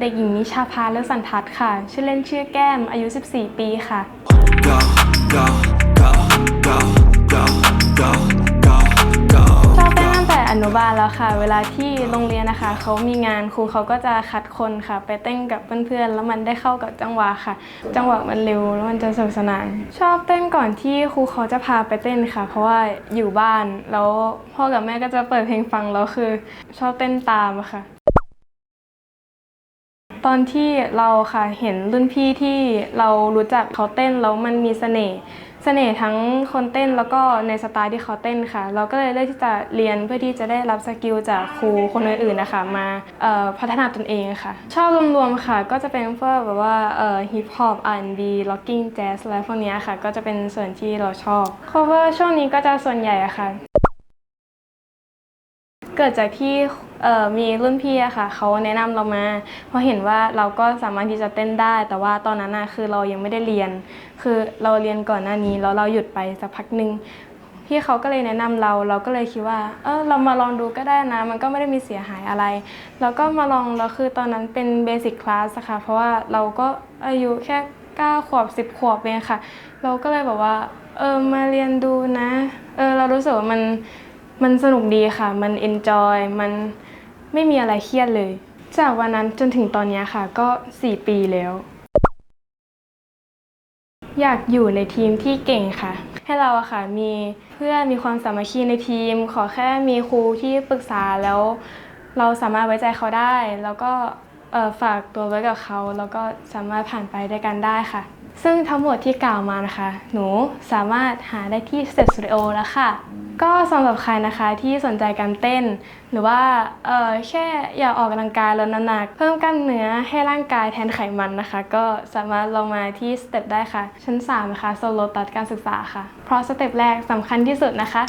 เด็กหญิงนิชาพาเลิศสันทัศน์ค่ะ ชื่อเล่นชื่อแก้ม อายุ 14 ปีค่ะ go, go, go, go, go, go, go, go. ชอบเต้นตั้งแต่อนุบาลแล้วค่ะ เวลาที่โรงเรียนนะคะ เขามีงานครูเขาก็จะคัดคนค่ะ ไปเต้นกับเพื่อนๆ แล้วมันได้เข้ากับจังหวะค่ะ จังหวะมันเร็วแล้วมันจะสนุกสนาน ชอบเต้นก่อนที่ครูเขาจะพาไปเต้นค่ะ เพราะว่าอยู่บ้านแล้วพ่อกับแม่ก็จะเปิดเพลงฟังแล้วคือ ชอบเต้นตามค่ะ ตอนที่เราค่ะเห็นรุ่นพี่ที่เรารู้จักเขาเต้นแล้วมันมีเสน่ห์เสน่ห์ทั้งคนเต้นแล้วก็ในสไตล์ที่เขาเต้นค่ะ เราก็เลยเลือกที่จะเรียนเพื่อที่จะได้รับสกิลจากครูคนอื่นๆนะคะมาพัฒนาตนเองค่ะ ชอบรวมๆค่ะ ก็จะเป็นพวกแบบว่าเอ่อฮิปฮอป R&B Locking Jazz อะไรพวกนี้ค่ะ ก็จะเป็นส่วนที่เราชอบ cover ช่วงนี้ก็จะส่วนใหญ่อะค่ะ เกิดจากที่มีรุ่นพี่อะค่ะเขาแนะนำเรามาเพราะเห็นว่าเราก็สามารถที่จะเต้นได้ แต่ว่าตอนนั้นอะคือเรายังไม่ได้เรียน คือเราเรียนก่อนหน้านี้แล้วเราหยุดไปสักพักหนึ่งพี่เขาก็เลยแนะนำเรา เราก็เลยคิดว่า เออเรามาลองดูก็ได้นะ มันก็ไม่ได้มีเสียหายอะไรแล้วก็มาลองแล้วคือตอนนั้นเป็นเบสิ c คลาสค่ะ เพราะว่าเราก็อายุแค่9ขวบ 10 ขวบเองค่ะ เราก็เลยแบบว่า เออมาเรียนดูนะ เออเรารู้สึกว่ามัน มันสนุกดีค่ะ มันเอนจอย มันไม่มีอะไรเครียดเลย จากวันนั้นจนถึงตอนนี้ค่ะ ก็ 4 ปีแล้ว อยากอยู่ในทีมที่เก่งค่ะ ให้เราอะค่ะมีเพื่อนมีความสามัคคีในทีม ขอแค่มีครูที่ปรึกษาแล้ว เราสามารถไว้ใจเขาได้ แล้วก็ฝากตัวไว้กับเขา แล้วก็สามารถผ่านไปด้วยกันได้ค่ะ ซึ่งทั้งหมดที่กล่าวมานะคะ หนูสามารถหาได้ที่ Step Studio แล้วค่ะ ก็สำหรับใครนะคะที่สนใจการเต้น หรือว่าเออแค่อยากออกกำลังกายลดน้ำหนัก เพิ่มกล้ามเนื้อให้ร่างกายแทนไขมันนะคะ ก็สามารถลองมาที่สเต็ปได้ค่ะ ชั้น 3 นะคะโซโลตัดการศึกษาค่ะ เพราะสเต็ปแรกสำคัญที่สุดนะคะ